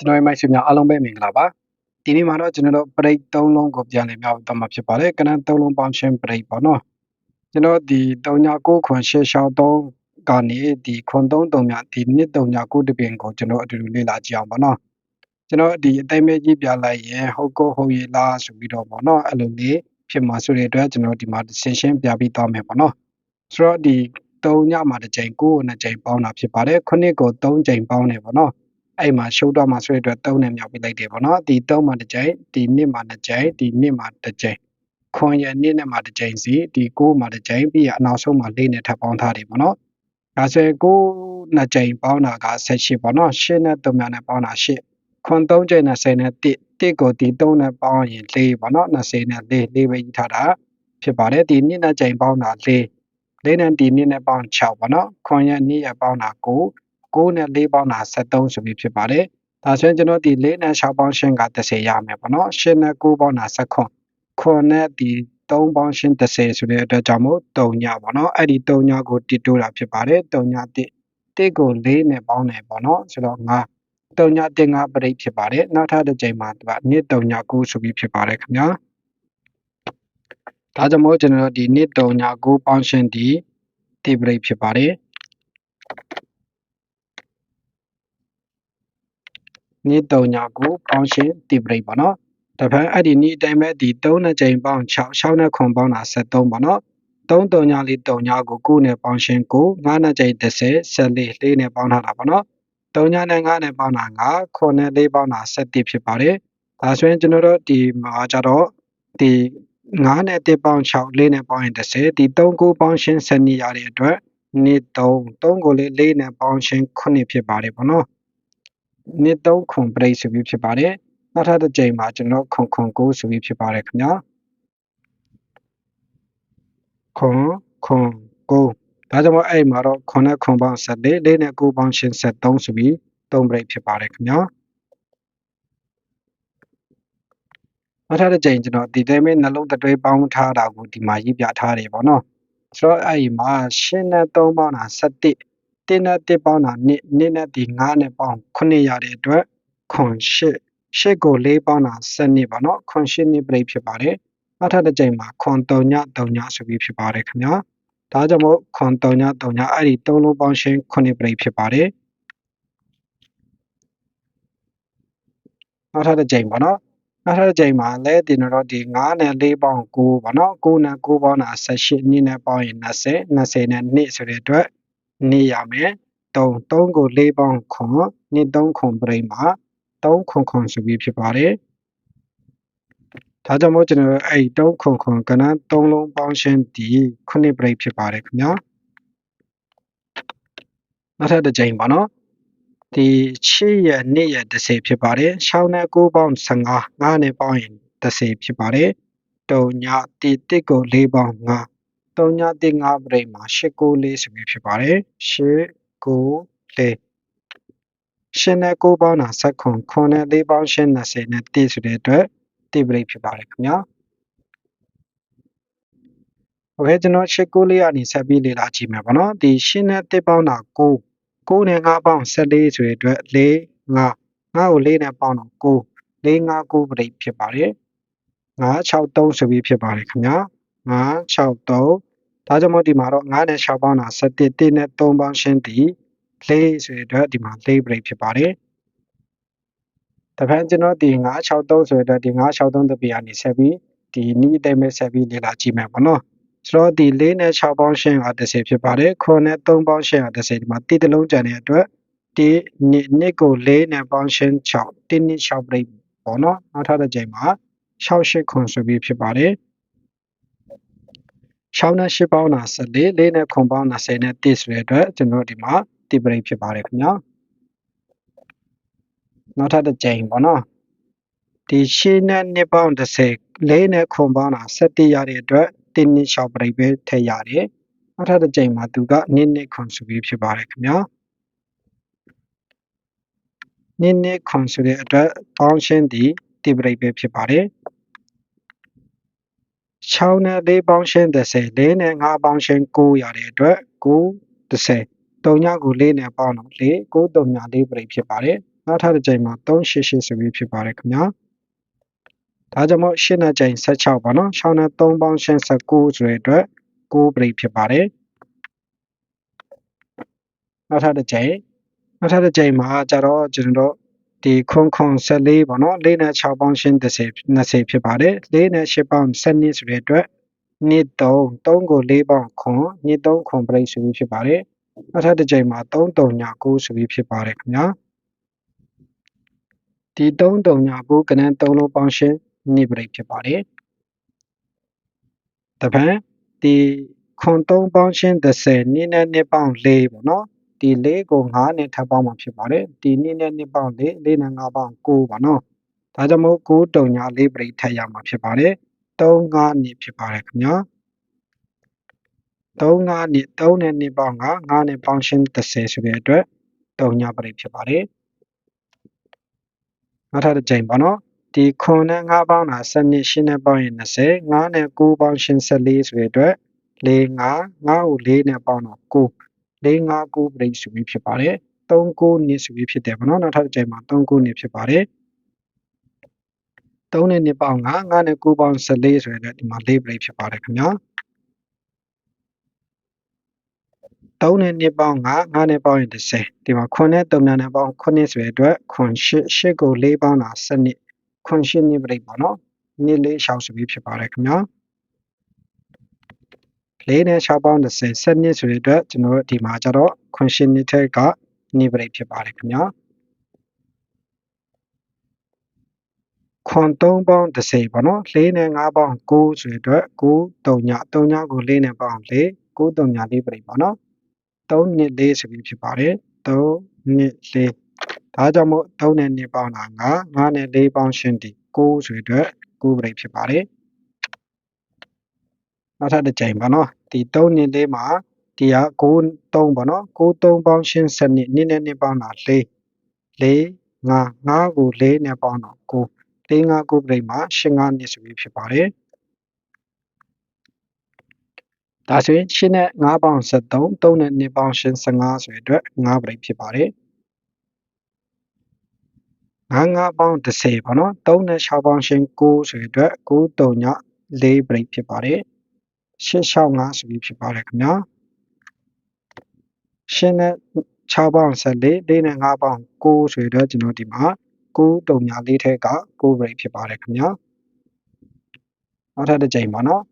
ကျွန်တော်ရဲ့မိုက်ဆွေများအားလုံးပဲမင်္ဂလာပါဒီနေ့မှာတော့ကျွန်တော်တို့ပရိတ်၃လုံးကိုပြန်လည်မြောက်တော့မှာဖြစ်ပါတယ်ကနန်း၃လုံးပေါင်းချင်းပရိတ်ပေါ့နော်ကျွန်တော်ဒီ39ခွန်ရှေ့ရှောင်း3ကနေဒီခွန်33မြဒီနှစ်39တပင်ကိုကျွန်တော်အတူတူလေ့လာကြည့်အောင်ပေါ့နော်ကျွန်တော်ဒီအသိမဲကြီးပြလိုက်ရင်ဟုတ်ကိုဟုတ်ရလားဆိုပြီးတော့ပေါ့နော်အဲ့လိုလေးဖြစ်မှာဆိုတဲ့အတွက်ကျွန်တော်ဒီမှာရှင်းရှင်းပြပြီးသွားမယ်ပေါ့နော်ဆိုတော့ဒီ3ညမှာတစ်ချိန်9ကို2ချိန်ပေါင်းတာဖြစ်ပါတယ်ခုနှစ်ကို3ချိန်ပေါင်းတယ်ပေါ့နော် အဲ့မှာရှုပ်တော့မှာဆိုတဲ့အတွက်3နဲ့မြောက်ပြီးလိုက်တယ်ပေါ့နော်ဒီ3မှာတစ်ချိန်ဒီနှစ်မှာတစ်ချိန်ဒီနှစ်မှာတစ်ချိန်ခွန်ရနှစ်နဲ့မှာတစ်ချိန်စီဒီ9မှာတစ်ချိန်ပြီးရအနောက်ဆုံးမှာ4နဲ့ထပ်ပေါင်းထားတယ်ပေါ့နော်ဒါဆိုရင်9နှစ်ချိန်ပေါင်းတာက18ပေါ့နော်8နဲ့3နဲ့ပေါင်းတာ8ခွန်3ချိန်နဲ့10နဲ့1 1ကိုဒီ3နဲ့ပေါင်းရင်4ပေါ့နော်20နဲ့4 4ပဲယူထားတာဖြစ်ပါတယ်ဒီနှစ်နဲ့ချိန်ပေါင်းတာ4လေးနဲ့ဒီနှစ်နဲ့ပေါင်း6ပေါ့နော်ခွန်ရနှစ်ရပေါင်းတာ9 9နဲ့4ပေါင်းတာ73ဆိုပြီးဖြစ်ပါတယ်။ဒါဆိုရင်ကျွန်တော်ဒီ4နဲ့6ပေါင်းရှင်းက30ရမယ်ပေါ့နော်။8နဲ့9ပေါင်းတာ19ခွန်နဲ့ဒီ3ပေါင်းရှင်း30ဆိုတဲ့အတွက်ကြောင့်မို့3ညပေါ့နော်။အဲ့ဒီ3ညကိုတည်တိုးတာဖြစ်ပါတယ်။3ည1 1ကို4နဲ့ပေါင်းတယ်ပေါ့နော်။ဆိုတော့9 3ည1 5ပရိတ်ဖြစ်ပါတယ်။နောက်ထပ်တစ်ချိန်မှာဒီက2 3ည9ဆိုပြီးဖြစ်ပါတယ်ခင်ဗျာ။ဒါကြောင့်မို့ကျွန်တော်ဒီ2 3ည9ပေါင်းရှင်းဒီတိပရိတ်ဖြစ်ပါတယ်။ နိတုံညာကိုပေါင်းရှင်းတိပရိတ်ပေါ့နော်တပံအဲ့ဒီနိအတိုင်းပဲဒီ3နဲ့ချိန်ပေါင်း6 6နဲ့ခွန်ပေါင်းတာ73ပေါ့နော်3တုံညာလေးတုံညာကို9နဲ့ပေါင်းရှင်း9 9နဲ့ချိန်30 14 4နဲ့ပေါင်းထားတာပေါ့နော်3ညာနဲ့9နဲ့ပေါင်းတာ9ခွန်နဲ့4ပေါင်းတာ7ဖြစ်ပါတယ်ဒါဆိုရင်ကျွန်တော်တို့ဒီမှာကြတော့ဒီ9နဲ့1ပေါင်း6 4နဲ့ပေါင်းရင်30ဒီ3 9ပေါင်းရှင်း7နေရတဲ့အတွက်နှစ်3 3ကိုလေး4နဲ့ပေါင်းရှင်း9ဖြစ်ပါတယ်ပေါ့နော် နှစ်သုံးခွန်ပရိတ်ဆိုပြီးဖြစ်ပါတယ်နောက်ထပ်တစ်ကြိမ်မှာကျွန်တော်ခွန်ခွန်ကိုဆိုပြီးဖြစ်ပါတယ်ခင်ဗျာခွန်ခွန်ကိုဒါကြောင့်မို့အဲ့မှာတော့ခွန်နဲ့ခွန်ပေါင်း74လေးနဲ့ကိုပေါင်းရှင်73ဆိုပြီးသုံးပရိတ်ဖြစ်ပါတယ်ခင်ဗျာနောက်ထပ်တစ်ကြိမ်ကျွန်တော်ဒီတိုင်းပဲနှလုံးသွဲပေါင်းထားတာကိုဒီမှာရေးပြထားတယ်ပေါ့နော်ဆိုတော့အဲ့ဒီမှာရှင်းနဲ့3ပေါင်းတာ7 1နဲ့1ပေါင်းတာ2 2နဲ့ဒီ9နဲ့ပေါင်း9ရတဲ့အတွက်ခွန်8 8ကို4ပေါင်းတာ12ပါเนาะခွန်8နှစ်ပြိဖြစ်ပါတယ်နောက်ထပ်တစ်ကြိမ်မှာခွန်3ည3ညဆိုပြီးဖြစ်ပါတယ်ခင်ဗျာဒါကြောင့်မို့ခွန်3ည3ညအဲ့ဒီ3လုံးပေါင်းရှင်9ပြိဖြစ်ပါတယ်နောက်ထပ်တစ်ကြိမ်ပါเนาะနောက်ထပ်တစ်ကြိမ်မှာလည်းဒီတော့ဒီ9နဲ့4ပေါင်း9ပါเนาะ9နဲ့9ပေါင်းတာ18နှစ်နဲ့ပေါင်းရင်20 20နဲ့2ဆိုတဲ့အတွက် နေရမယ်3 3ကို4ပေါင်းခွန်2 3ခွန်ပြိမှာ3ခွန်ခွန်ဆိုပြီးဖြစ်ပါတယ်ဒါကြောင့်မို့ကျွန်တော်အဲ့3ခွန်ခွန်ကဏ္ဍ3လုံးပေါင်းရှင်းဒီ9ပြိဖြစ်ပါတယ်ခင်ဗျာနောက်ထပ်တစ်ကြိမ်ပါနော်ဒီ6ရက်2ရက်30ဖြစ်ပါတယ်6နဲ့9ပေါင်း15 9နဲ့ပေါင်းရင်30ဖြစ်ပါတယ်3ည1 1ကို4ပေါင်း5 3ည1 5ပြိမှာ8 9 4ဆိုပြီးဖြစ်ပါတယ်8 9 4ရှင်းနဲ့9ပေါင်းတာဆက်ခွန်ခွန်နဲ့4ပေါင်းရှင်း20နဲ့1ဆိုတဲ့အတွက်တိပရိဖြစ်ပါတယ်ခင်ဗျာโอเคကျွန်တော်ရှစ်9လေးကနေဆက်ပြီးလေ့လာကြည့်မယ်ပေါ့နော်ဒီရှင်းနဲ့1ပေါင်းတာ9 9နဲ့5ပေါင်း14ဆိုတဲ့အတွက်4 5 5ကို4နဲ့ပေါင်းတော့9 4 5 9ပရိဖြစ်ပါတယ်9 6 3ဆိုပြီးဖြစ်ပါတယ်ခင်ဗျာ9 6 3 ဒါကြောင့်မို့ဒီမှာတော့9နဲ့6ပေါင်းတာ17 1နဲ့3ပေါင်းရှင်းသည်လေးဆိုတဲ့အတွက်ဒီမှာလေး break ဖြစ်ပါတယ်တဖန်ကျွန်တော်ဒီ963ဆိုတဲ့ဒီ963တပီကနေဆက်ပြီးဒီနီးအတိုင်းပဲဆက်ပြီးလေ့လာကြည့်မယ်ပေါ့နော်ဆိုတော့ဒီ4နဲ့6ပေါင်းရှင်းက30ဖြစ်ပါတယ်ခွန်နဲ့3ပေါင်းရှင်းက30ဒီမှာတိတလုံးကျန်တဲ့အတွက်ဒီနှစ်နှစ်ကို4နဲ့ပေါင်းရှင်း6တင်းနှစ်6 break ပေါ့နော်နောက်ထပ်တစ်ကြိမ်မှာ68ခွန်ဆိုပြီးဖြစ်ပါတယ် 6နဲ့8ပေါင်းတာ14 4နဲ့ခွန်ပေါင်းတာ10နဲ့1ဆိုတဲ့အတွက်ကျွန်တော်ဒီမှာတိပရိတ်ဖြစ်ပါတယ်ခင်ဗျာနောက်ထပ်တစ်ကြိမ်ပေါ့နော်ဒီရှင်းနဲ့နှစ်ပေါင်း30လေးနဲ့ခွန်ပေါင်းတာ17ရတဲ့အတွက်တင်းနှစ်6ပရိတ်ပဲထည့်ရတယ်နောက်ထပ်တစ်ကြိမ်မှာသူကနှစ်နှစ်ခွန်ဆိုပြီးဖြစ်ပါတယ်ခင်ဗျာနှစ်နှစ်ခွန်ဆိုတဲ့အတွက်ပေါင်းရှင်းဒီတိပရိတ်ပဲဖြစ်ပါတယ် 6နဲ့4ပေါင်းရှင်း30 4နဲ့5ပေါင်းရှင်း9ရတဲ့အတွက်9 30 3ညကို4နဲ့ပေါင်းတော့4 9 3ည4ပြိဖြစ်ပါတယ်နောက်ထပ်တစ်ကြိမ်မှာ388ဆိုပြီးဖြစ်ပါတယ်ခင်ဗျာဒါကြောင့်မို့8နဲ့ကြိမ်16ပါနော်6နဲ့3ပေါင်းရှင်း19ဆိုတဲ့အတွက်9ပရိဖြစ်ပါတယ်နောက်ထပ်တစ်ကြိမ်နောက်ထပ်တစ်ကြိမ်မှာကျတော့ကျွန်တော်တို့ ဒီခွန်ခွန်14ပေါ့နော်4နဲ့6ပေါင်းရှင်း30 20ဖြစ်ပါတယ်4နဲ့8ပေါင်း12ဆိုတဲ့အတွက်နှစ်3 3ကို4ပေါင်းခွန်နှစ်3ခွန်ပရိဆိုပြီးဖြစ်ပါတယ်နောက်ထပ်တစ်ကြိမ်မှာ3 3ည9ဆိုပြီးဖြစ်ပါတယ်ခင်ဗျာဒီ3 3ည9ကနန်း3လုံးပေါင်းရှင်းနှစ်ပရိဖြစ်ပါတယ်တပံဒီခွန်3ပေါင်းရှင်း30နှစ်နဲ့နှစ်ပေါင်း4ပေါ့နော် ဒီ4ကို9နဲ့ထပ်ပေါင်းမှာဖြစ်ပါတယ်ဒီနှစ်နဲ့နှစ်ပေါင်း4 4နဲ့5ပေါင်း9ပါနော်ဒါကြောင့်မို့9တုံညာ4ပရိထပ်ရမှာဖြစ်ပါတယ်3 5နှစ်ဖြစ်ပါတယ်ခင်ဗျာ3 5နှစ်3နဲ့နှစ်ပေါင်း9 9နဲ့ပေါင်းရှင်း30ဆိုတဲ့အတွက်တုံညာပရိဖြစ်ပါတယ်နောက်ထပ်တစ်ကြိမ်ပါနော်ဒီခွန်နဲ့9ပေါင်းတာ7နှစ်8နဲ့ပေါင်းရင်20 9နဲ့9ပေါင်းရှင်း14ဆိုတဲ့အတွက်4 5 9ကို4နဲ့ပေါင်းတော့9 4 5 9ပြိဆိုပြီးဖြစ်ပါတယ်3 9နှစ်ဆိုပြီးဖြစ်တယ်ဗောနော်နောက်ထပ်တစ်ကြိမ်မှာ3 9နှစ်ဖြစ်ပါတယ်3နဲ့2ပေါင်း9 9နဲ့9ပေါင်း14ဆိုတဲ့ဒီမှာ4ပြိဖြစ်ပါတယ်ခင်ဗျာ3နဲ့2ပေါင်း9 9နဲ့ပေါင်းရင်30ဒီမှာ9နဲ့3နဲ့ပေါင်း9ဆိုတဲ့အတွက်9 8 8ကို4ပေါင်းတာ7နှစ်9 8နှစ်ပြိပေါ့နော်နှစ်လေးရှောက်ဆိုပြီးဖြစ်ပါတယ်ခင်ဗျာ 4နဲ့6ပေါင်း30 7နှစ်ဆိုတဲ့အတွက်ကျွန်တော်တို့ဒီမှာကျတော့9 8နှစ်ထက်ကနှစ်ပြိဖြစ်ပါတယ်ခင်ဗျာခွန်3ပေါင်း30ပေါ့နော်4နဲ့5ပေါင်း9ဆိုတဲ့အတွက်9 3ည3ညကို4နဲ့ပေါင်း4 9 3ည4ပြိပေါ့နော်3နှစ်4ဆိုပြီးဖြစ်ပါတယ်3နှစ်4ဒါကြောင့်မို့3နဲ့2ပေါင်းတာ9 9နဲ့4ပေါင်းရှင်းဒီ9ဆိုတဲ့အတွက်9ပြိဖြစ်ပါတယ် နောက်ထပ်တစ်ကြိမ်ပါနော်ဒီ3နှစ်4မှာဒီက9 3ပေါ့နော်9 3ပေါင်းရှင်း7နှစ်နှစ်နဲ့2ပေါင်းတာ4 4 5 5ကို4နဲ့ပေါင်းတော့9 4 5 9ပြိမှာ8 5နှစ်ဆိုပြီးဖြစ်ပါတယ်ဒါဆိုရင်8နဲ့5ပေါင်း73 3နဲ့2ပေါင်းရှင်း15ဆိုတဲ့အတွက်5ပြိဖြစ်ပါတယ်9 5ပေါင်း30ပေါ့နော်3နဲ့6ပေါင်းရှင်း9ဆိုတဲ့အတွက်9 3ည4ပြိဖြစ်ပါတယ် 865ဆိုပြီးဖြစ်ပါတယ်ခင်ဗျာရှင်းနဲ့6ပေါင်း14 4နဲ့5ပေါင်း9ဆိုတော့ကျွန်တော်ဒီမှာ9တုံညာလေးထဲက9 break ဖြစ်ပါတယ်ခင်ဗျာနောက်ထပ်တစ်ကြိမ်ပါနော်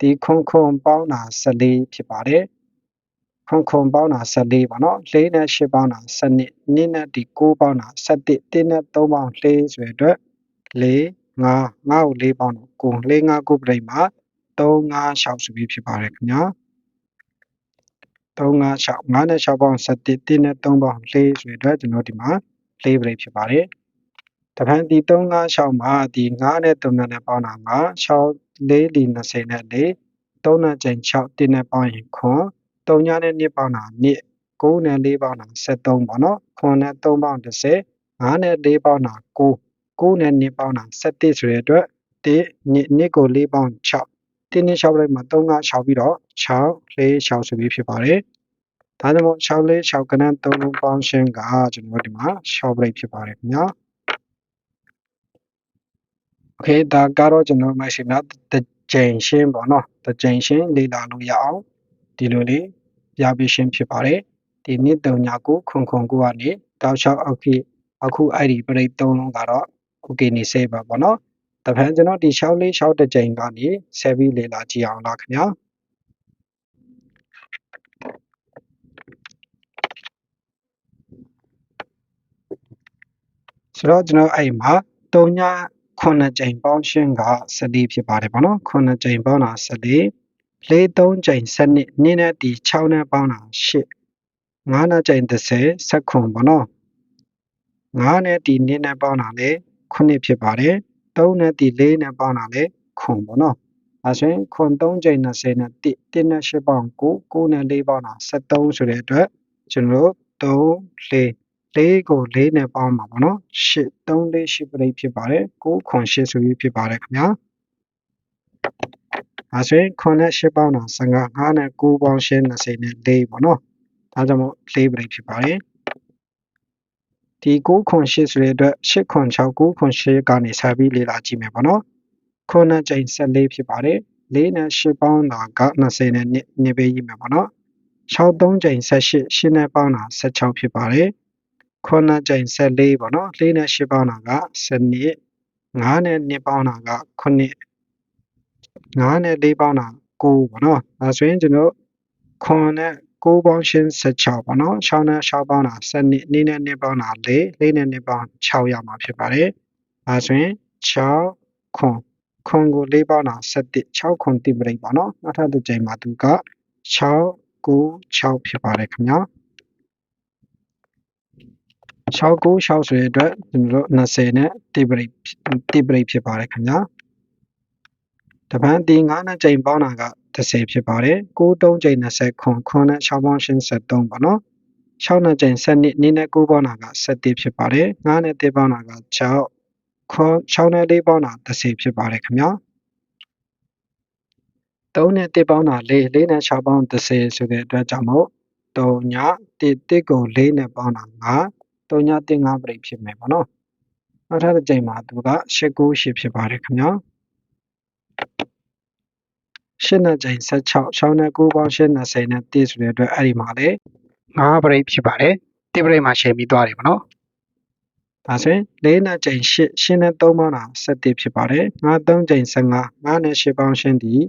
ဒီခွန်ခွန်ပေါင်းတာ14ဖြစ်ပါတယ်ခွန်ခွန်ပေါင်းတာ14ပါနော်4နဲ့8ပေါင်းတာ7နှစ်2နဲ့ဒီ9ပေါင်းတာ7 1နဲ့3ပေါင်း4ဆိုတဲ့အတွက်4 5 5ကို4ပေါင်းတော့9 4 5 9 break မှာ 3 5 6ဆိုပြီးဖြစ်ပါတယ်ခင်ဗျာ3 5 6 5နဲ့6ပေါင်း7 1နဲ့3ပေါင်း4ဆိုတဲ့အတွက်ကျွန်တော်ဒီမှာ4 break ဖြစ်ပါတယ်တပန်းဒီ3 5 6မှာဒီ9နဲ့3နဲ့ပေါင်းတာ9 6 4ဒီ20နဲ့4 3နဲ့ချိန်6 1နဲ့ပေါင်းရင်ခွန်3ညနဲ့2ပေါင်းတာ2 9နဲ့4ပေါင်းတာ73ပေါ့နော်ခွန်နဲ့3ပေါင်း30 5နဲ့4ပေါင်းတာ9 9နဲ့2ပေါင်းတာ7ဆိုတဲ့အတွက်1 2ကို4ပေါင်း6 တင်းနဲ့6လိုက်မှာ3က6ပြီးတော့6 4 6ဆိုပြီးဖြစ်ပါတယ်။ဒါကြောင့်မို့6 4 6ကနန်း3လုံးပေါင်းရှင်းကကျွန်တော်ဒီမှာ6 break ဖြစ်ပါတယ်ခင်ဗျာ။ Okay ဒါကတော့ကျွန်တော်မရှိမှာတစ်ကြိမ်ရှင်းပေါ့နော်။တစ်ကြိမ်ရှင်းလေ့လာလို့ရအောင်ဒီလိုလေးပြပြရှင်းဖြစ်ပါတယ်။ဒီနှစ်တုံညာကိုခွန်ခွန်ကိုကနေတောက်လျှောက်အခုအခုအဲ့ဒီ break 3လုံးကတော့ okay နေစေပါပေါ့နော်။ တဖန်ကျွန်တော်ဒီ6လေး6တစ်ကြိမ်ကနေဆက်ပြီးလေ့လာကြည့်အောင်လားခင်ဗျာဆိုတော့ကျွန်တော်အဲ့မှာ3ည9ကြိမ်ပေါင်းရှင်းက14ဖြစ်ပါတယ်ပေါ့နော်9ကြိမ်ပေါင်းတာ14လေး3ကြိမ်7နှစ်နင်းနဲ့ဒီ6နဲ့ပေါင်းတာ8 9နဲ့ကြိမ်30 7ခွန်ပေါ့နော်9နဲ့ဒီနင်းနဲ့ပေါင်းတာလေ9ဖြစ်ပါတယ် 3နဲ့ဒီ4နဲ့ပေါင်းတာလေခွန်ပေါ့နော်အဲဆိုရင်ခွန်3ချိန်20နဲ့1 1နဲ့8ပေါင်း9 9နဲ့4ပေါင်းတာ73ဆိုတဲ့အတွက်ကျွန်တော်တို့3 4 4ကို4နဲ့ပေါင်းပါပေါ့နော်8 3 4 8ပြိဖြစ်ပါတယ်9ခွန်8ဆိုပြီးဖြစ်ပါတယ်ခင်ဗျာအဲဆိုရင်ခွန်နဲ့8ပေါင်းတာ15 5နဲ့9ပေါင်း8 20နဲ့4ပေါ့နော်ဒါကြောင့်မို့4ပြိဖြစ်ပါတယ် ဒီ9ခွန်8ဆိုတဲ့အတွက်8ခွန်6 9ခွန်8ကနေဆက်ပြီးလေ့လာကြည့်မယ်ပေါ့နော်ခုနှစ်ကြိမ်14ဖြစ်ပါတယ်4နဲ့8ပေါင်းတာက20နဲ့ညစ်ပေးရမယ်ပေါ့နော်6 3ကြိမ်18 8နဲ့ပေါင်းတာ16ဖြစ်ပါတယ်ခုနှစ်ကြိမ်14ပေါ့နော်4နဲ့8ပေါင်းတာက12 9နဲ့2ပေါင်းတာက9 9နဲ့4ပေါင်းတာ9ပေါ့နော်ဒါဆိုရင်ကျွန်တော်ခွန် နဲ့9ပေါင်းရှင်း16ပေါ့နော်6နဲ့6ပေါင်းတာ7နှစ်2နဲ့2ပေါင်းတာ4 4နဲ့2ပေါင်း6ရမှာဖြစ်ပါတယ်ဒါဆိုရင်6ခွန်ခွန်ကို4ပေါင်းတာ7 6ခွန်တိပရိတ်ပါနော်နောက်ထပ်တစ်ကြိမ်မှာသူက6 9 6ဖြစ်ပါတယ်ခင်ဗျာ6 9 6ဆိုတဲ့အတွက်ကျွန်တော်တို့20နဲ့တိပရိတ်တိပရိတ်ဖြစ်ပါတယ်ခင်ဗျာတပန်းဒီ9နဲ့ချိန်ပေါင်းတာက 30ဖြစ်ပါတယ်9 3ချိန်20ခွန်ခွန်နဲ့6ပေါင်းရှင်း73ပေါ့နော်6နဲ့ချိန်7နှစ်နည်းနဲ့9ပေါင်းတာက7ဖြစ်ပါတယ်9နဲ့3ပေါင်းတာက6ခွန်6နဲ့4ပေါင်းတာ30ဖြစ်ပါတယ်ခင်ဗျာ3နဲ့1ပေါင်းတာ4 4နဲ့6ပေါင်း30ဆိုတဲ့အတွက်ကြောင့်မို့3ည1 1ကို4နဲ့ပေါင်းတာ5 3ည1 5ပြိဖြစ်မယ်ပေါ့နော်နောက်ထပ်တစ်ကြိမ်မှာသူက8 9 8ဖြစ်ပါတယ်ခင်ဗျာ 8နဲ့ကြိမ်16 6နဲ့9ပေါင်း8 20နဲ့1ဆိုတဲ့အတွက်အဲ့ဒီမှာလေ9ပရိတ်ဖြစ်ပါတယ်1ပရိတ်မှာရှင်းပြီးသွားတယ်ပေါ့နော်ဒါဆိုရင်4နဲ့ကြိမ်8 8နဲ့3ပေါင်းတာ17ဖြစ်ပါတယ်9 3ကြိမ်15 9နဲ့8ပေါင်းရှင်းသည်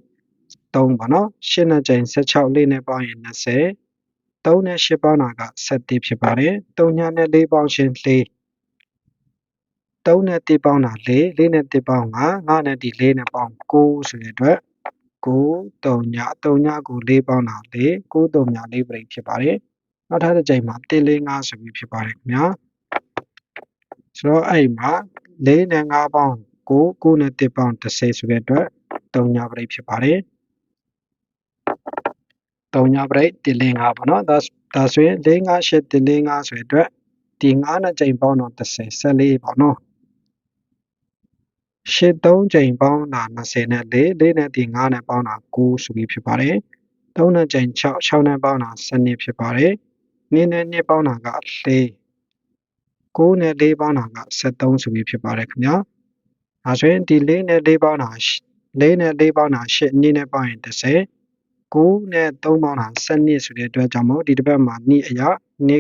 3ပေါ့နော်8နဲ့ကြိမ်16 4နဲ့ပေါင်းရင်20 3နဲ့8ပေါင်းတာက17ဖြစ်ပါတယ်3ညနဲ့4ပေါင်းရှင်း4 3နဲ့1ပေါင်းတာ4 4နဲ့1ပေါင်း5 5နဲ့ဒီ4နဲ့ပေါင်း9ဆိုတဲ့အတွက် 9 3ည3ညကို4ပေါင်းတာ4 9 3ည4ပြိဖြစ်ပါတယ်နောက်ထပ်တစ်ကြိမ်မှာ1 4 5ဆိုပြီးဖြစ်ပါတယ်ခင်ဗျာဆိုတော့အဲ့မှာ4နဲ့5ပေါင်း9 9နဲ့1ပေါင်း30ဆိုတဲ့အတွက်3ညပြိဖြစ်ပါတယ်3ညပြိ1 4 5ပေါ့နော်ဒါဒါဆိုရင်4 5 8 1 4 5ဆိုတဲ့အတွက်ဒီ9နဲ့ကြိမ်ပေါင်းတော့30 14ပေါ့နော် ရှစ်3ချိန်ပေါင်းတာ20နဲ့4 4နဲ့ဒီ9နဲ့ပေါင်းတာ9ဆိုပြီးဖြစ်ပါတယ်3နဲ့ချိန်6 6နဲ့ပေါင်းတာ12ဖြစ်ပါတယ်2နဲ့2ပေါင်းတာက4 9နဲ့4ပေါင်းတာက73ဆိုပြီးဖြစ်ပါတယ်ခင်ဗျာဒါဆိုရင်ဒီ4နဲ့4ပေါင်းတာ4နဲ့4ပေါင်းတာ8 2နဲ့ပေါင်းရင်30 9နဲ့3ပေါင်းတာ12ဆိုတဲ့အတွက်ကြောင့်မို့ဒီတစ်ပတ်မှာ2အရာ2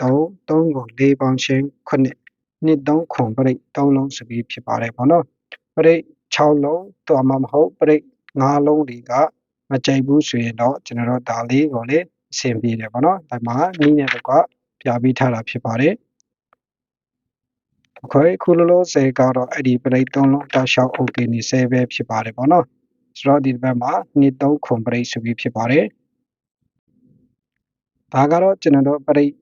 3 3ကို4ပေါင်းချင်း9နှစ်3ခွန်ပြိတ်3လုံးဆိုပြီးဖြစ်ပါတယ်ပေါ့နော် ပရိတ်6လုံးတော်မှာမဟုတ်ပရိတ်5လုံးတွေကမကြိုက်ဘူးဆိုရင်တော့ကျွန်တော်တို့ဒါလေးကိုလေအဆင်ပြေတယ်ပေါ့နော်ဒါမှနီးနေတဲ့ကွာပြပြီးထားတာဖြစ်ပါတယ်အခွဲခုလိုလိုဆယ်ကတော့အဲ့ဒီပရိတ်3လုံးတောက်လျှောက် okay နေဆဲပဲဖြစ်ပါတယ်ပေါ့နော်ဆိုတော့ဒီဘက်မှာနှစ်3ခွန်ပရိတ်ဆိုပြီးဖြစ်ပါတယ်ဒါကတော့ကျွန်တော်တို့ပရိတ်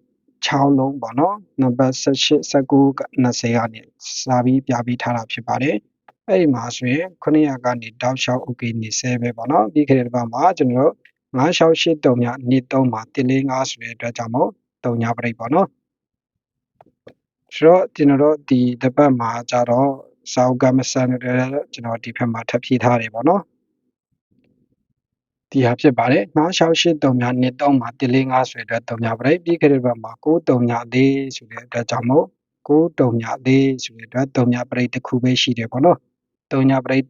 6လုံးပေါ့နော်နံပါတ်18 19 20ကနေစာပြီးပြပြီးထားတာဖြစ်ပါတယ် အဲ့ဒီမှာဆိုရင်900ကနေတောက်လျှောက် okay နေဆဲပဲပေါ့နော်ပြီးခဲ့တဲ့ဘက်မှာကျွန်တော်တို့968တုံမြနှစ်3မှာ145ဆိုတဲ့အတွက်ကြောင့်မို့တုံညာပြိတ်ပေါ့နော်ဆိုတော့ကျွန်တော်တို့ဒီတပတ်မှာကြတော့စောက်ကမဆန်တွေကျွန်တော်ဒီဘက်မှာထပ်ဖြည့်ထားတယ်ပေါ့နော်ဒီဟာဖြစ်ပါတယ်968တုံမြနှစ်3မှာ145ဆိုတဲ့အတွက်တုံညာပြိတ်ပြီးခဲ့တဲ့ဘက်မှာ9တုံညာသေးဆိုတဲ့အတွက်ကြောင့်မို့9တုံညာသေးဆိုတဲ့အတွက်တုံညာပြိတ်တစ်ခုပဲရှိတယ်ပေါ့နော် တုံညာပရိတ်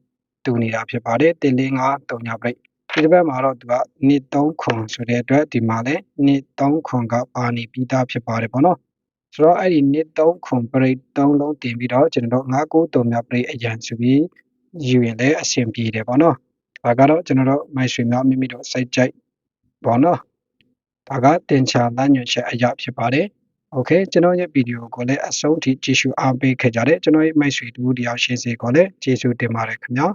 တူနေတာဖြစ်ပါတယ်145တုံညာပရိတ်ဒီတစ်ပတ်မှာတော့သူကနှစ်3ခွန်ဆိုတဲ့အတွက်ဒီမှာလည်းနှစ်3ခွန်ကပါနေပြီးသားဖြစ်ပါတယ်ပေါ့နော်ဆိုတော့အဲ့ဒီနှစ်3ခွန်ပရိတ်3လုံးတင်ပြီးတော့ကျွန်တော်တို့59တုံညာပရိတ်အရန်ဆိုပြီးယူရင်လည်းအဆင်ပြေတယ်ပေါ့နော်ဒါကတော့ကျွန်တော်တို့မိုက်ဆွေများမိမိတို့စိတ်ကြိုက်ပေါ့နော်ဒါကတင်ချာလမ်းညွှန်ချက်အရာဖြစ်ပါတယ် โอเคကျွန်တော်ရဲ့ဗီဒီယိုကိုလည်းအဆုံးထိကြည့်ရှုအားပေးခဲ့ကြတဲ့ကျွန်တော်ရဲ့မိတ်ဆွေတူတယောက်ရှင်းစီကိုလည်းကျေးဇူးတင်ပါတယ်ခင်ဗျာ